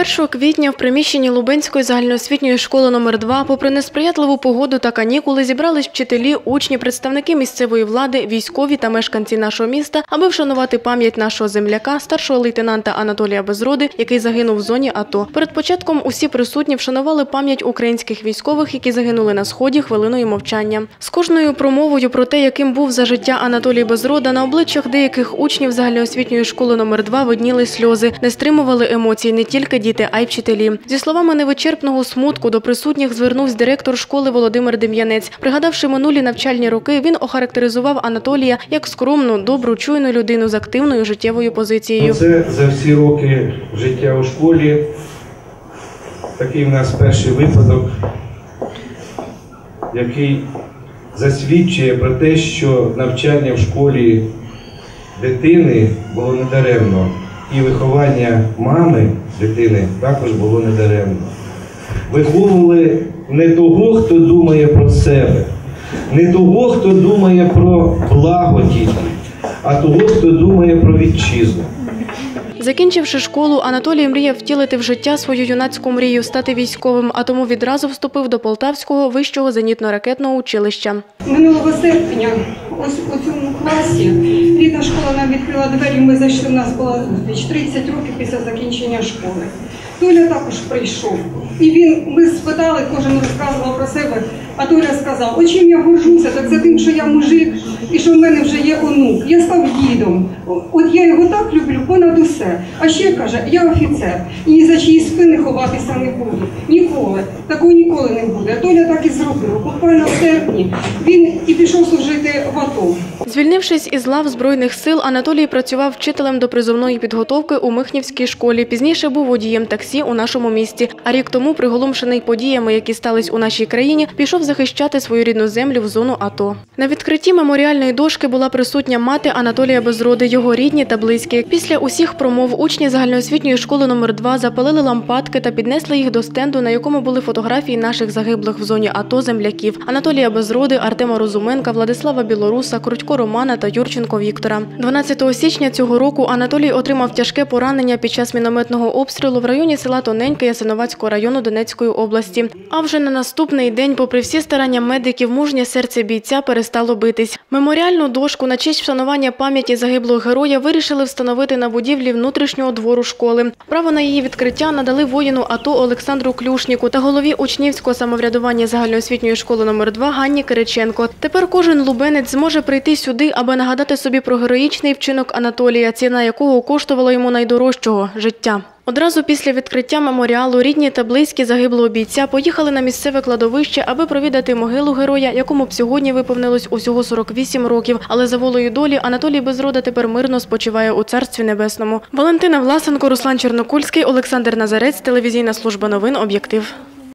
1 квітня в приміщенні Лубенської загальноосвітньої школи номер 2 попри несприятливу погоду та канікули, зібрались вчителі, учні, представники місцевої влади, військові та мешканці нашого міста, аби вшанувати пам'ять нашого земляка, старшого лейтенанта Анатолія Безроди, який загинув в зоні АТО. Перед початком усі присутні вшанували пам'ять українських військових, які загинули на сході хвилиною мовчання. З кожною промовою про те, яким був за життя Анатолій Безрода, на обличчях деяких учнів загальноосвітньої школи номер 2 видніли сльози, не стримували емоцій не тільки діти, а й вчителі. Зі словами невичерпного смутку до присутніх звернувся директор школи Володимир Дем'янець. Пригадавши минулі навчальні роки, він охарактеризував Анатолія як скромну, добру, чуйну людину з активною життєвою позицією. Це за всі роки життя у школі. Такий в нас перший випадок, який засвідчує про те, що навчання в школі дитини було недаремно. І виховання мами дитини також було недаремно. Виховували не того, хто думає про себе, не того, хто думає про благо дітей, а того, хто думає про вітчизну. Закінчивши школу, Анатолій мріяв втілити в життя свою юнацьку мрію стати військовим, а тому відразу вступив до Полтавського вищого зенітно-ракетного училища. Минулого серпня, ось у цьому класі, рідна школа нам відкрила двері. Ми зайшли. У нас була зустріч 30 років після закінчення школи. Толя також прийшов. І він, ми спитали, кожен розказував про себе. А Толя сказав, о чим я горжуся, так за тим, що я мужик і що в мене вже є онук. Я став дідом. От я його так люблю понад усе. А ще каже, я офіцер. І ні за чиї спини ховатися не буду. Ніколи. Такого ніколи не буде. Толя так і зробив. Буквально в серпні він і пішов служити в АТО. Звільнившись із лав Збройних сил, Анатолій працював вчителем до призовної підготовки у Михнівській школі. Пізніше був водієм таксі у нашому місті. А рік тому, приголомшений подіями, які стались у нашій країні, пішов захищати свою рідну землю в зону АТО. На відкритті меморіальної дошки була присутня мати Анатолія Безроди, його рідні та близькі. Після усіх промов учні загальноосвітньої школи номер 2 запалили лампадки та піднесли їх до стенду, на якому були фотографії наших загиблих в зоні АТО земляків Анатолія Безроди, Артема Розуменка, Владислава Білоруса, Крутько Романа та Юрченко Віктора. 12 січня цього року Анатолій отримав тяжке поранення під час мінометного обстрілу в районі села Тоненьке Ясиновацького району Донецької області. А вже на наступний день, попри всі старання медиків, мужнє серце бійця перестало битись. Меморіальну дошку на честь вшанування пам'яті загиблого героя вирішили встановити на будівлі внутрішнього двору школи. Право на її відкриття надали воїну АТО Олександру Клюшніку та голові учнівського самоврядування загальноосвітньої школи номер 2 Ганні Кириченко. Тепер кожен лубенець зможе прийти сюди, аби нагадати собі про героїчний вчинок Анатолія, ціна якого коштувала йому найдорожчого життя. Одразу після відкриття меморіалу рідні та близькі загиблого бійця поїхали на місцеве кладовище, аби провідати могилу героя, якому б сьогодні виповнилось усього 48 років. Але за волею долі Анатолій Безрода тепер мирно спочиває у царстві небесному. Валентина Власенко, Руслан Чернокульський, Олександр Назарець, телевізійна служба новин Об'єктив.